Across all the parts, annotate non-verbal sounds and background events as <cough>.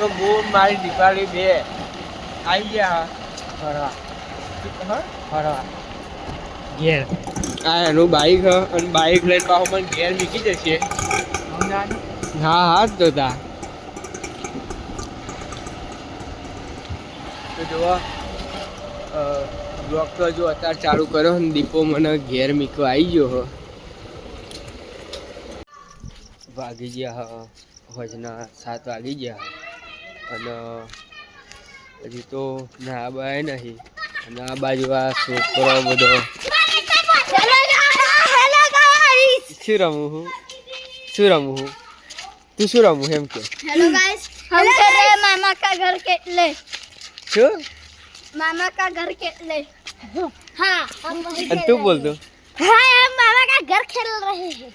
તો હું મારી દીપાલી બે. આવી ગયા. ફરવા. ફરવા. ઘેર. આ એનું બાઈક હ અને બાઈક લઈને પાછો મને ઘેર મૂકી જશે હા હા તો તા. તો જોવા બ્લોક તો જો અત્યારે ચાલુ કર્યો ને દીપો મને ઘેર મીકવા આવી ગયો હ. વાગી ગયા હ હોજના સાત વાગી ગયા. અને હજી તો ના બાય નહીં અને આ બાજુ આ છોકરો બધો શું રમું હું શું રમું હું તું શું રમું એમ કે हेलो गाइस हम कर रहे हैं मामा का घर केटले શું मामा का घर केटले हाँ हम वही અને खेल તું रहे બોલતો हैं। हाँ हम मामा का घर खेल रहे हैं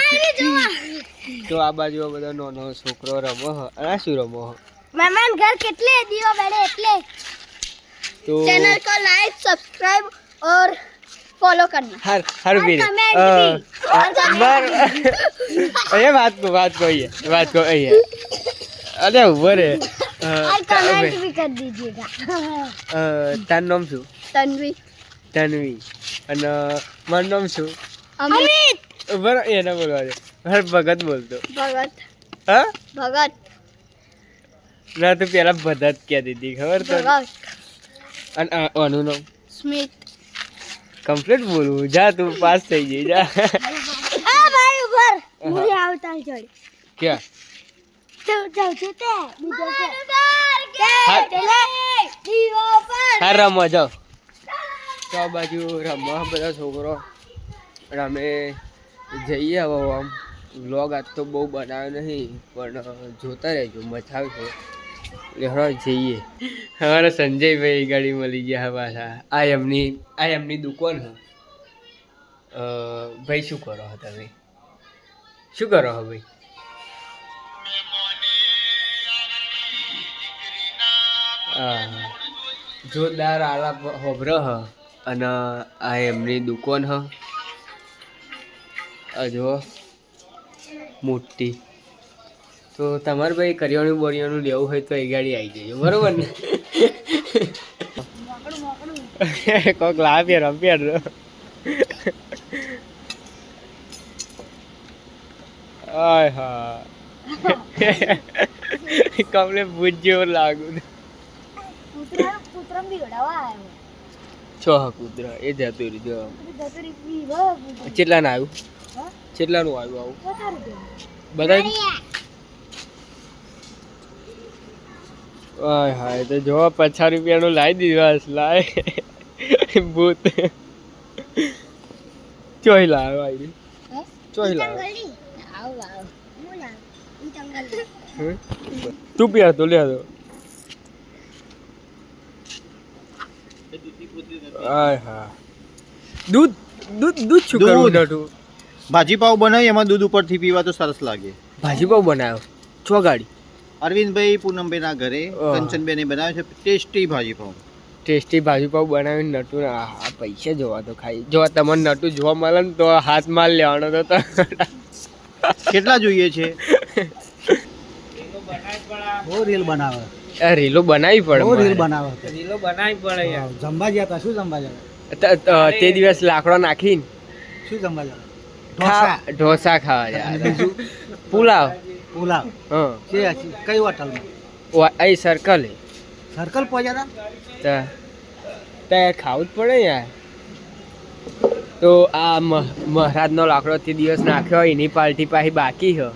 अरे जुआ તો આ બાજુ બધા નો નો છોકરો રમો અને શું રમો હ? મહેમાન ઘર કેટલે દીવો બડે એટલે તો ચેનલ કો લાઈક સબસ્ક્રાઇબ ઓર ફોલો કરના. હર હર વીર બર એ વાત કો વાત કો ये વાત કો ये અરે ઊભો રે. શું? તન્વી. તન્વી. અને મારું નામ શું? અમિત. બરાબર એના બોલવા દે. હર ભગત બોલતો. ભગત. હા? ભગત. ના તો પેલા ભગત કે દીધી ખબર તો અને આનું નામ? સ્મિત. કમ્પ્લીટ બોલવું. જા તું પાસ થઈ જઈ જા. આ ભાઈ ઉપર. હું. આવતા જોડી કે. બાજુ રમવા બધા છોકરો રમે. જઈએ હવે આમ. વ્લોગ આજ તો બહુ બનાવ્યો નહીં પણ જોતા રહેજો મજા આવશે. એટલે જઈએ. અમારા સંજયભાઈ ગાડી મળી ગયા પાછા. આ એમની આ એમની દુકાન હ ભાઈ શું કરો છો તમે? શું કરો છો ભાઈ? જોરદાર આલાપ હોભરો હ અને આ એમની દુકાન હ આ જો મોટી. તો તમારે ભાઈ કરિયાણું બરિયાણું લેવું હોય તો એ ગાડી આવી જજો બરોબર ને? <laughs> કોક લાવ્યા રમ્યા આય <laughs> હા કમલે ભૂત જેવો લાગુ છ કૂતરા એ જતું રહ્યું ગતરી ના આવ્યું? કેટલાનું આવ્યું આવું? બધા હાય હાય તો જો પચાસ રૂપિયાનું લાવી દીધું લાય ભૂત. ચોઈ લાવ્યો આવી ચોઈ લાવ્યો? તું પી તો લે તો. હાય. હા દૂધ દૂધ દૂધ શું કરવું દૂધ. નટું ભાજી પાવ બનાવી એમાં દૂધ ઉપરથી પીવા તો સરસ લાગે. ભાજી પાવ બનાવ્યો છો ગાડી? અરવિંદભાઈ પૂનમભાઈ ના ઘરે. કંચનબેને બનાવ્યો છે ટેસ્ટી ભાજી પાવ ટેસ્ટી ભાજી પાવ બનાવીને નટુ આ પૈસા જોવા તો ખાઈ જો તમને નટુ જોવા મળે ને તો હાથ માલ લેવાનો તો કેટલા જોઈએ છે? બહુ રીલ બનાવે. આ રીલો બનાવી પડે બહુ રીલ બનાવે. રીલો બનાવી પડે જમવા ગયા હતા. શું જમવા ગયા ત- દિવસ લાકડો નાખીને. શું જમવા ગયા ઢોસા. ખાવા જાય. બીજું? પુલાવ. પુલાવ. હા. છે કઈ હોટલમાં? અહીં સર્કલ સર્કલ પહોંચ્યા હતા ત્યાં ખાવું જ પડે યાર. તો આ મહારાજનો લાકડો તે દિવસ નાખ્યો એની પાર્ટી પાછી બાકી હ.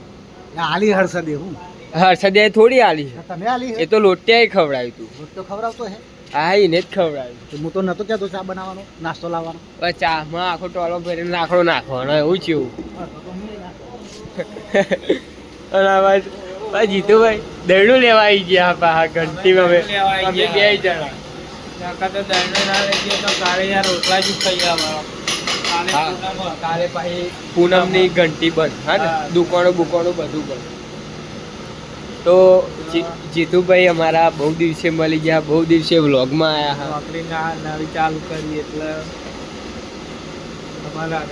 આલી હર્ષદે હું. હર્ષદે થોડી આલી તમે આલી એ તો લોટિયા ખવડાવ્યું તું. તો ખવડાવતો હે. હા એને જ ખવડાવ્યું હું તો નતો કહેતો ચા બનાવવાનો નાસ્તો લાવવાનો. ચા ચામાં આખો ટોલો ભરીને લાકડો નાખવાનો એવું છે એવું તો તો. અને આવાજ જીતુભાઈ દરડું લેવા આવી ગયા પાહા ઘંટીમાં અમે. અમે બે જણા. હા. કાલે પાછી પૂનમની ઘંટી બંધ. હા ને? દુકાનો બુકાનો બધું બંધ. તો જીતુભાઈ અમારા બહુ દિવસે મળી ગયા બહુ દિવસે વ્લોગમાં આવ્યા હા. નોકરીના નવી ચાલુ કરી એટલે અમારા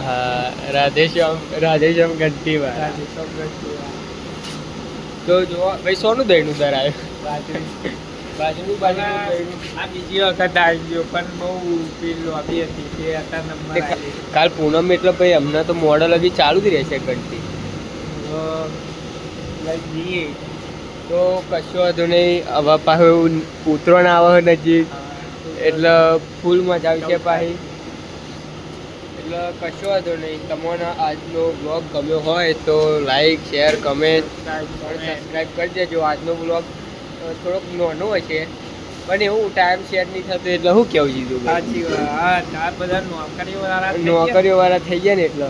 હા રાધેશ્યામ રાધેશ્યામ ઘંટીમાં રાજેશ સૌ તો જો ભાઈ સોનું દહીંનું દર આવ્યું બાજરી આ બીજી વખત આવી ગયો પણ બહુ પેલી આવી હતી તે હતા નંબર કાલ પૂનમ એટલે ભાઈ હમણાં તો મોડલ હજી ચાલુ જ રહેશે ઘંટી. જઈએ. તો કશો વાંધો નહીં હવે પાછું ઉતરણ આવે નજીક. એટલે ફૂલ મજા આવશે પાછી એટલે કશો વાંધો નહીં તમને આજનો બ્લોગ ગમ્યો હોય તો લાઈક શેર કમેન્ટ સબસ્ક્રાઈબ કરી દેજો આજનો બ્લોગ થોડોક નાનો હશે પણ એવું ટાઈમ શેર નહીં થતો એટલે હું કેવું ગયા. નોકરીઓ વાળા થઈ ગયા ને એટલે.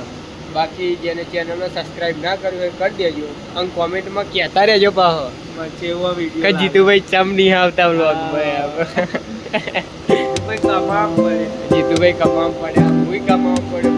બાકી જેને ચેનલને સબસ્ક્રાઇબ ના કર્યું હોય કરી દેજો અને કોમેન્ટમાં કહેતા રહેજો પાહો. એવો કે જીતુભાઈ ચમ નહીં આવતા બ્લોગ ભાઈ કમાવા પડે. જીતુભાઈ કમામ પડ્યા હું કમાવા પડ્યો